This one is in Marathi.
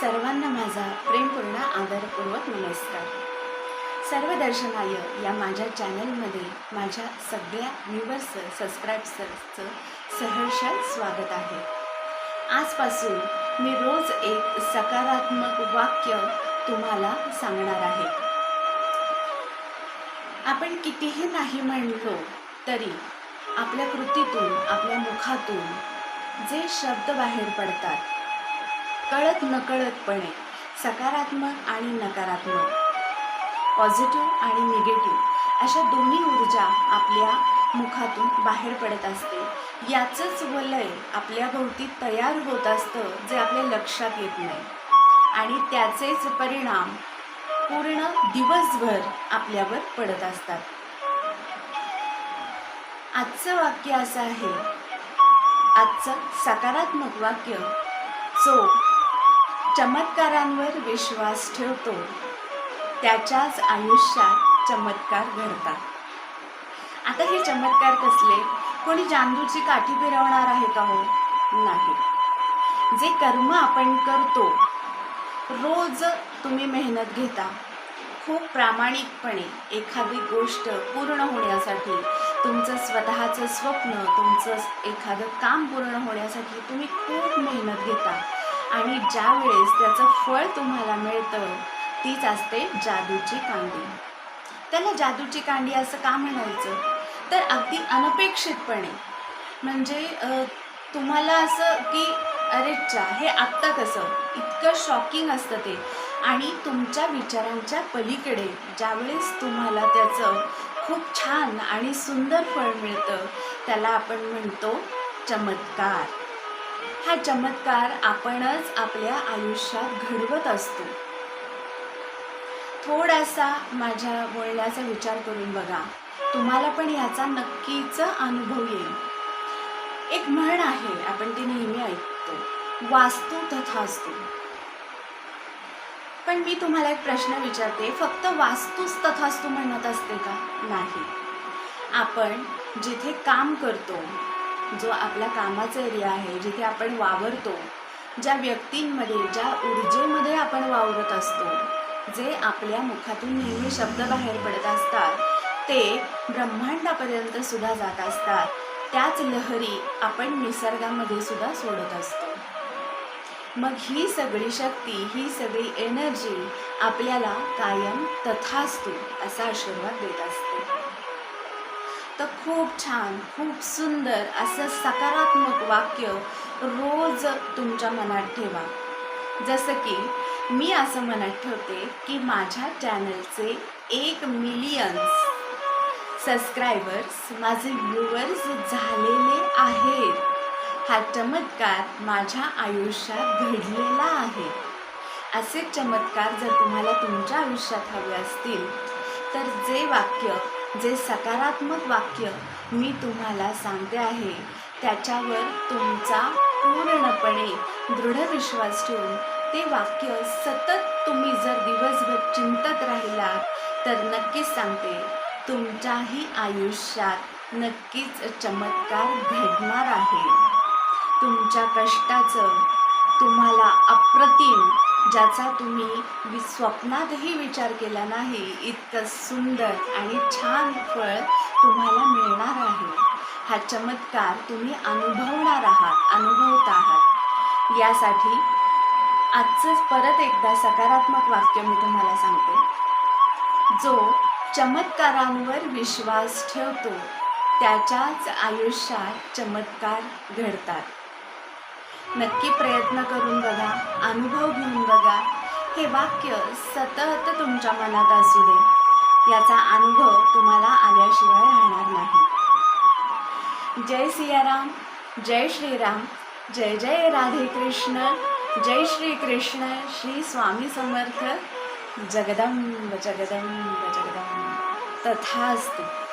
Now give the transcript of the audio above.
सर्वांना माझा प्रेमपूर्ण आदरपूर्वक नमस्कार. सर्व दर्शनाय या माझ्या चॅनलमध्ये माझ्या सगळ्या व्ह्युअर्स सबस्क्राईबर्सचं सहर्ष स्वागत आहे. आजपासून मी रोज एक सकारात्मक वाक्य तुम्हाला सांगणार आहे. आपण कितीही नाही म्हणलो तरी आपल्या कृतीतून आपल्या मुखातून जे शब्द बाहेर पडतात कळत नकळतपणे सकारात्मक आणि नकारात्मक पॉझिटिव्ह आणि निगेटिव्ह अशा दोन्ही ऊर्जा आपल्या मुखातून बाहेर पडत असते. याचंच वलय आपल्या भोवती तयार होत असतं जे आपल्या लक्षात येत नाही. आणि त्याचेच परिणाम पूर्ण दिवसभर आपल्यावर पडत असतात. आजचं वाक्य असं आहे. आजचं सकारात्मक वाक्य जो चमत्कारांवर विश्वास ठेवतो. त्याच्याच आयुष्यात चमत्कार घडतात. आता हे चमत्कार कसले? कोणी जांदूची काठी फिरवणार आहे का हो? नाही. जे कर्म आपण करतो रोज तुम्ही मेहनत घेता. खूप प्रामाणिकपणे एखादी गोष्ट पूर्ण होण्यासाठी तुमचं स्वतःचं स्वप्न तुमचं एखादं काम पूर्ण होण्यासाठी तुम्ही खूप मेहनत घेता. आणि ज्या वेळेस त्याचं फळ तुम्हाला मिळतं तीच असते जादूची कांडी. त्याला जादूची कांडी असं का म्हणायचं? तर अगदी अनपेक्षितपणे. म्हणजे तुम्हाला असं की अरे चा हे आत्ता कसं? इतकं शॉकिंग असतं ते. आणि तुमच्या विचारांच्या पलीकडे ज्यावेळेस तुम्हाला त्याचं खूप छान आणि सुंदर फळ मिळतं त्याला आपण म्हणतो चमत्कार. हा चमत्कार आपणच आपल्या आयुष्यात घडवत असतो. थोडासा माझ्या बोलण्याचा विचार करून बघा. तुम्हाला पण याचा नक्कीच अनुभव येईल. एक म्हण आहे आपण ती नेहमी ऐकतो. वास्तू तथास्तू पण मी तुम्हाला एक प्रश्न विचारते फक्त वास्तूच तथास्तू म्हणत असते का? नाही. आपण जिथे काम करतो जो आपल्या कामाचा एरिया आहे जिथे आपण वावरतो ज्या व्यक्तींमध्ये ज्या ऊर्जेमध्ये आपण वावरत असतो जे आपल्या मुखातून नेहमी शब्द बाहेर पडत असतात ते ब्रह्मांडापर्यंत सुद्धा जात असतात. त्याच लहरी आपण निसर्गामध्ये सुद्धा सोडत असतो. मग ही सगळी शक्ती ही सगळी एनर्जी आपल्याला कायम तथास्तू असा आशीर्वाद देत असते. तर खूप छान खूप सुंदर असं सकारात्मक वाक्य रोज तुमच्या मनात ठेवा. जसं की मी असं मनात ठेवते की माझ्या चॅनलचे एक मिलियन्स सबस्क्रायबर्स माझे व्ह्युअर्स झालेले आहेत. हा चमत्कार माझ्या आयुष्यात घडलेला आहे. असे चमत्कार जर तुम्हाला तुमच्या आयुष्यात हवे असतील तर जे वाक्य जे सकारात्मक वाक्य मी तुम्हाला सांगते आहे त्याच्यावर तुमचा पूर्णपणे दृढ विश्वास ठेवून ते वाक्य सतत तुम्ही जर दिवसभर चिंतत राहिलात तर नक्कीच सांगते तुमच्याही आयुष्यात नक्कीच चमत्कार घडणार आहे. तुमच्या कष्टाचं तुम्हाला अप्रतिम ज्याचा तुम्ही वि स्वप्नातही विचार केला नाही इतकं सुंदर आणि छान फळ तुम्हाला मिळणार आहे. हा चमत्कार तुम्ही अनुभवणार आहात अनुभवत आहात. यासाठी आजचंच परत एकदा सकारात्मक वाक्य मी तुम्हाला सांगते. जो चमत्कारांवर विश्वास ठेवतो त्याच्याच आयुष्यात चमत्कार घडतात. नक्की प्रयत्न करून बघा अनुभव घेऊन बघा. हे वाक्य सतत तुमच्या मनात असू दे. याचा अनुभव तुम्हाला आल्याशिवाय राहणार नाही. जय सियाराम जय श्रीराम जय जय राधे कृष्ण जय श्री कृष्ण श्री स्वामी समर्थ. जगदंब जगदंब जगदंब. तथास्तु.